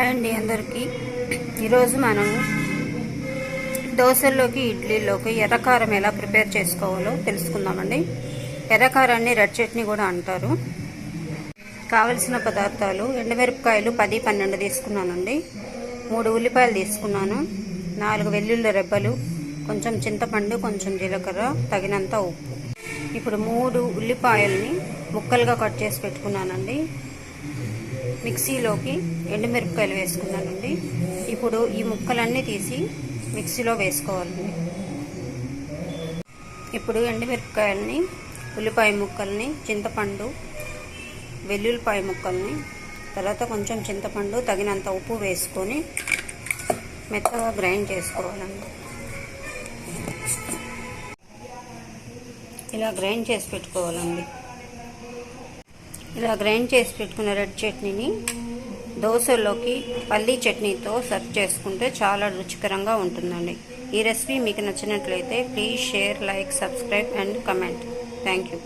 Hi అండి అందరికీ. ఈరోజు మనం దోశల్లోకి ఇడ్లీలోకి ఎర్రకారం ఎలా ప్రిపేర్ చేసుకోవాలో తెలుసుకుందామండి. ఎర్రకారాన్ని రెడ్ చట్నీ కూడా అంటారు. కావలసిన పదార్థాలు ఎండుమిరపకాయలు పది పన్నెండు తీసుకున్నానండి. మూడు ఉల్లిపాయలు తీసుకున్నాను. నాలుగు వెల్లుల్లి రెబ్బలు కొంచెం చింతపండు కొంచెం జీలకర్ర తగినంత ఉప్పు. ఇప్పుడు మూడు ఉల్లిపాయల్ని ముక్కలుగా కట్ చేసి పెట్టుకున్నానండి. మిక్సీలోకి ఎండుమిరపకాయలు వేసుకున్నానండి ఇప్పుడు ఈ ముక్కలన్నీ తీసి మిక్సీలో వేసుకోవాలండి ఇప్పుడు ఎండుమిరపకాయలని ఉల్లిపాయ ముక్కల్ని చింతపండు వెల్లుల్లిపాయ ముక్కల్ని తర్వాత కొంచెం చింతపండు తగినంత ఉప్పు వేసుకొని మెత్తగా గ్రైండ్ చేసుకోవాలండి. ఇలా గ్రైండ్ చేసి పెట్టుకోవాలండి. ఇలా గ్రైండ్ చేసి పెట్టుకున్న రెడ్ చట్నీని దోశలోకి పల్లీ చట్నీతో సర్వ్ చేసుకుంటే చాలా రుచికరంగా ఉంటుందండి. ఈ రెసిపీ మీకు నచ్చినట్లయితే please share like subscribe and comment. Thank you.